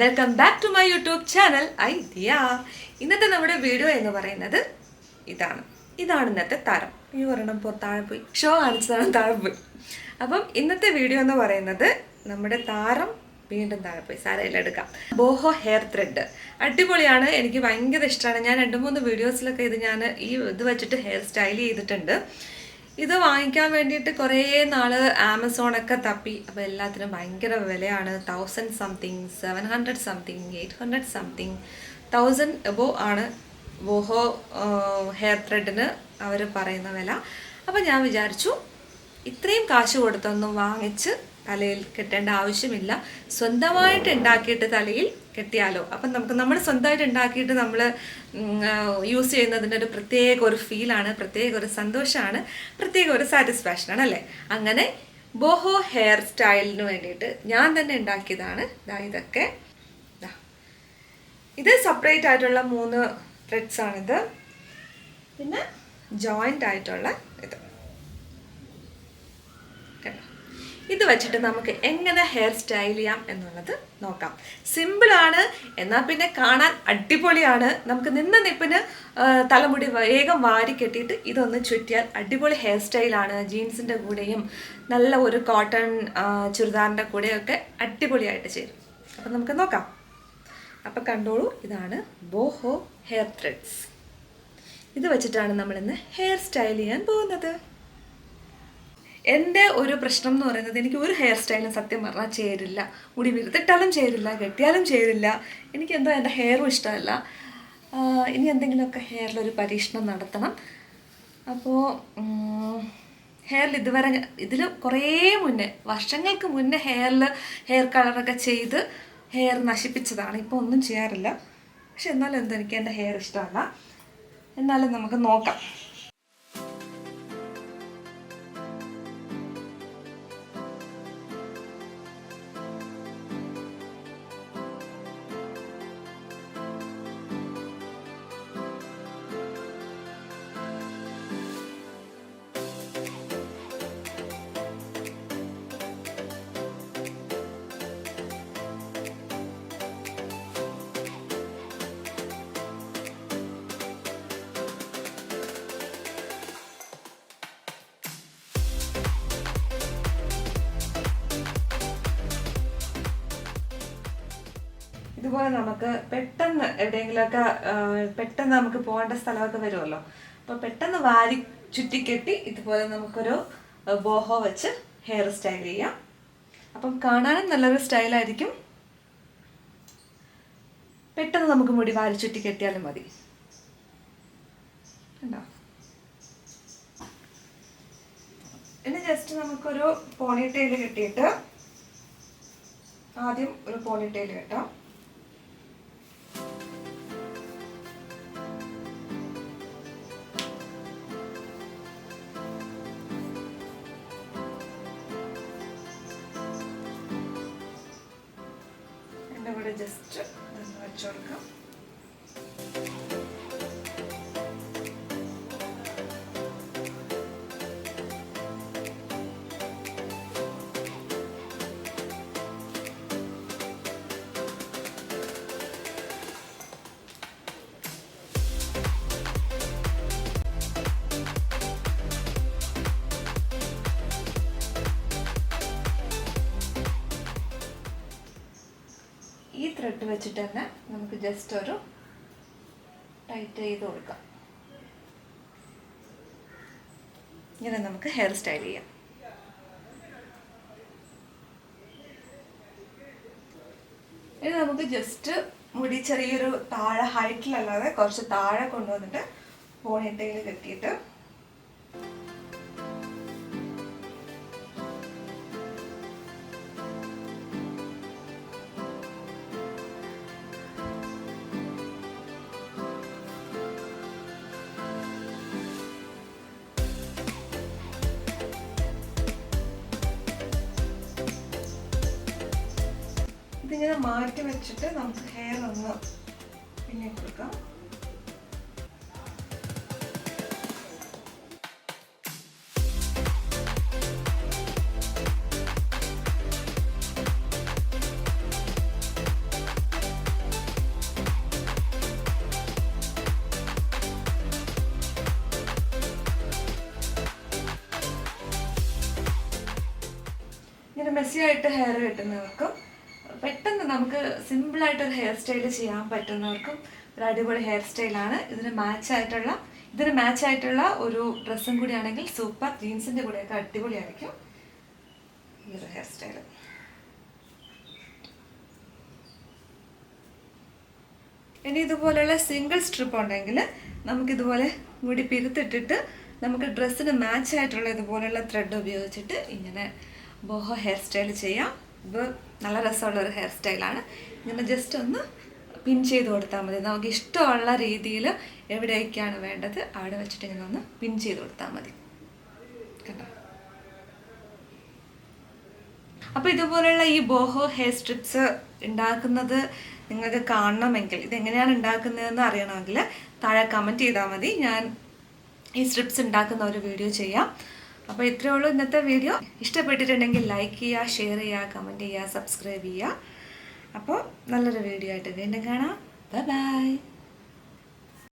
Welcome back to my YouTube channel I Diya ഇന്നത്തെ നമ്മുടെ video എന്ന് പറയുന്നത് ഇതാണ്. ഇതാണ് ഇന്നത്തെ താരം. ഈ ഒരെണ്ണം പോ താഴെ പോയി. ഷോ കാണിച്ചതാണ് താഴെ പോയി. അപ്പം ഇന്നത്തെ വീഡിയോ എന്ന് പറയുന്നത് നമ്മുടെ താരം വീണ്ടും താഴെ പോയി. സാരയിൽ എടുക്കാം. Boho hair thread. അടിപൊളിയാണ്. എനിക്ക് ഭയങ്കര ഇഷ്ടമാണ്. ഞാൻ രണ്ട് മൂന്ന് വീഡിയോസിലൊക്കെ ഇത് ഞാൻ ഈ ഇത് വെച്ചിട്ട് ഹെയർ സ്റ്റൈൽ ചെയ്തിട്ടുണ്ട്. ഇത് വാങ്ങിക്കാൻ വേണ്ടിയിട്ട് കുറേ നാൾ ആമസോണൊക്കെ തപ്പി. അപ്പോൾ എല്ലാത്തിനും ഭയങ്കര വിലയാണ്. Thousand something seven hundred something eight hundred something thousand above ആണ്. ബോഹോ ഹെയർ ത്രെഡിന് അവർ പറയുന്ന വില. അപ്പോൾ ഞാൻ വിചാരിച്ചു ഇത്രയും കാശ് കൊടുത്തൊന്നും വാങ്ങിച്ച് തലയിൽ കെട്ടേണ്ട ആവശ്യമില്ല. സ്വന്തമായിട്ട് ഉണ്ടാക്കിയിട്ട് തലയിൽ കെട്ടിയാലോ. അപ്പം നമുക്ക് നമ്മൾ സ്വന്തമായിട്ട് ഉണ്ടാക്കിയിട്ട് നമ്മൾ യൂസ് ചെയ്യുന്നതിന്റെ ഒരു പ്രത്യേക ഒരു ഫീലാണ് പ്രത്യേക ഒരു സന്തോഷമാണ് പ്രത്യേക ഒരു സാറ്റിസ്ഫാക്ഷനാണ് അല്ലേ? അങ്ങനെ ബോഹോ ഹെയർ സ്റ്റൈലിന് വേണ്ടിയിട്ട് ഞാൻ തന്നെ ഉണ്ടാക്കിയതാണ്. ഇതൊക്കെ. ഇത് സെപ്പറേറ്റ് ആയിട്ടുള്ള മൂന്ന് ത്രെഡ്സ് ആണിത്. പിന്നെ ജോയിന്റ് ആയിട്ടുള്ള ഇത്. കണ്ടോ? ഇത് വെച്ചിട്ട് നമുക്ക് എങ്ങനെ ഹെയർ സ്റ്റൈൽ ചെയ്യാം എന്നുള്ളത് നോക്കാം. സിമ്പിളാണ് എന്നാൽ പിന്നെ കാണാൻ അടിപൊളിയാണ്. നമുക്ക് നിന്ന നിപ്പിന് തലമുടി വേഗം വാരി കെട്ടിയിട്ട് ഇതൊന്ന് ചുറ്റിയാൽ അടിപൊളി ഹെയർ സ്റ്റൈലാണ് ജീൻസിന്റെ കൂടെയും നല്ല ഒരു കോട്ടൺ ചുരിദാറിന്റെ കൂടെയൊക്കെ അടിപൊളിയായിട്ട് ചേരും. അപ്പം നമുക്ക് നോക്കാം. അപ്പം കണ്ടോളൂ ഇതാണ് ബോഹോ ഹെയർ ത്രെഡ്സ് ഇത് വെച്ചിട്ടാണ് നമ്മളിന്ന് ഹെയർ സ്റ്റൈൽ ചെയ്യാൻ പോകുന്നത്. എന്റെ ഒരു പ്രശ്നം എന്ന് പറയുന്നത് എനിക്ക് ഒരു ഹെയർ സ്റ്റൈലും സത്യം പറഞ്ഞാൽ ചേരില്ല. മുടി വിരുത്തിട്ടാലും ചേരില്ല കെട്ടിയാലും ചേരില്ല. എനിക്ക് എന്തോ എന്റെ ഹെയറും ഇഷ്ടമല്ല. ഇനി എന്തെങ്കിലുമൊക്കെ ഹെയറിലൊരു പരീക്ഷണം നടത്തണം. അപ്പോൾ ഹെയറിൽ ഇതുവരെ ഇതിൽ കുറേ മുന്നേ വർഷങ്ങൾക്ക് മുന്നേ ഹെയറിൽ ഹെയർ കളറൊക്കെ ചെയ്ത് ഹെയർ നശിപ്പിച്ചതാണ്. ഇപ്പോൾ ഒന്നും ചെയ്യാറില്ല. പക്ഷെ എന്നാലും എന്തോ എനിക്ക് എന്റെ ഹെയർ ഇഷ്ടമല്ല. എന്നാലും നമുക്ക് നോക്കാം. ഇതുപോലെ നമുക്ക് പെട്ടെന്ന് എവിടെയെങ്കിലുമൊക്കെ പെട്ടെന്ന് നമുക്ക് പോകേണ്ട സ്ഥലമൊക്കെ വരുമല്ലോ. അപ്പോൾ പെട്ടെന്ന് വാരി ചുറ്റിക്കെട്ടി ഇതുപോലെ നമുക്കൊരു ബോഹോ വെച്ച് ഹെയർ സ്റ്റൈൽ ചെയ്യാം. അപ്പം കാണാനും നല്ലൊരു സ്റ്റൈലായിരിക്കും പെട്ടെന്ന് നമുക്ക് മുടി വാരി ചുറ്റി കെട്ടിയാലും മതി. കണ്ടോ? ഇനി ജസ്റ്റ് നമുക്കൊരു പോണി ടൈൽ കെട്ടിയിട്ട് ആദ്യം ഒരു പോണി ടൈൽ കെട്ടാം. ജസ്റ്റ് ഒന്ന് വെച്ചു കൊടുക്കാം ത്രെഡ് വെച്ചിട്ട് തന്നെ നമുക്ക് ജസ്റ്റ് ഒരു ടൈറ്റ് ചെയ്ത് കൊടുക്കാം. ഇങ്ങനെ നമുക്ക് ഹെയർ സ്റ്റൈൽ ചെയ്യാം. ഇനി നമുക്ക് ജസ്റ്റ് മുടി ചെറിയൊരു താഴെ ഹൈറ്റിലല്ലാതെ കുറച്ച് താഴെ കൊണ്ടുവന്നിട്ട് പോണിട്ടയിൽ കെട്ടിയിട്ട് ഇതിങ്ങനെ മാറ്റി വെച്ചിട്ട് നമുക്ക് ഹെയർ ഒന്ന് പിന്നെ കൊടുക്കാം. ായിട്ട് മെസ്സിയായിട്ട് ഹെയർ കിട്ടുന്നവർക്കും പെട്ടെന്ന് നമുക്ക് സിമ്പിളായിട്ടൊരു ഹെയർ സ്റ്റൈൽ ചെയ്യാൻ പറ്റുന്നവർക്കും ഒരു അടിപൊളി ഹെയർ സ്റ്റൈലാണ് ഇതിന് മാച്ച് ആയിട്ടുള്ള ഇതിന് മാച്ച് ആയിട്ടുള്ള ഒരു ഡ്രസ്സും കൂടി ആണെങ്കിൽ സൂപ്പർ ജീൻസിന്റെ കൂടെയൊക്കെ അടിപൊളിയായിരിക്കും ഈ ഒരു ഹെയർ സ്റ്റൈൽ ഇനി ഇതുപോലെയുള്ള സിംഗിൾ സ്ട്രിപ്പ് ഉണ്ടെങ്കിൽ നമുക്കിതുപോലെ മുടി പിരുത്തിട്ടിട്ട് നമുക്ക് ഡ്രസ്സിന് മാച്ച് ആയിട്ടുള്ള ഇതുപോലെയുള്ള ത്രെഡ് ഉപയോഗിച്ചിട്ട് ഇങ്ങനെ ബോഹോ ഹെയർ സ്റ്റൈൽ ചെയ്യാം. ഇത് നല്ല രസമുള്ള ഒരു ഹെയർ സ്റ്റൈലാണ് ഇങ്ങനെ ജസ്റ്റ് ഒന്ന് പിൻ ചെയ്ത് കൊടുത്താൽ മതി. നമുക്ക് ഇഷ്ടമുള്ള രീതിയിൽ എവിടേക്കാണ് വേണ്ടത് അവിടെ വെച്ചിട്ട് ഇങ്ങനെ ഒന്ന് പിൻ ചെയ്ത് കൊടുത്താൽ മതി. കണ്ടോ? അപ്പോൾ ഇതുപോലെയുള്ള ഈ ബോഹോ ഹെയർ സ്ട്രിപ്സ് ഉണ്ടാക്കുന്നത് നിങ്ങൾക്ക് കാണണമെങ്കിൽ ഇതെങ്ങനെയാണ് ഉണ്ടാക്കുന്നതെന്ന് അറിയണമെങ്കിൽ താഴെ കമന്റ് ചെയ്താൽ മതി. ഞാൻ ഈ സ്ട്രിപ്സ് ഉണ്ടാക്കുന്ന ഒരു വീഡിയോ ചെയ്യാം. അപ്പോൾ ഇത്രയേ ഉള്ളൂ ഇന്നത്തെ വീഡിയോ. ഇഷ്ടപ്പെട്ടിട്ടുണ്ടെങ്കിൽ ലൈക്ക് ചെയ്യുക ഷെയർ ചെയ്യുക കമന്റ് ചെയ്യുക സബ്സ്ക്രൈബ് ചെയ്യുക. അപ്പോൾ നല്ലൊരു വീഡിയോ ആയിട്ട് വീണ്ടും കാണാം. Bye bye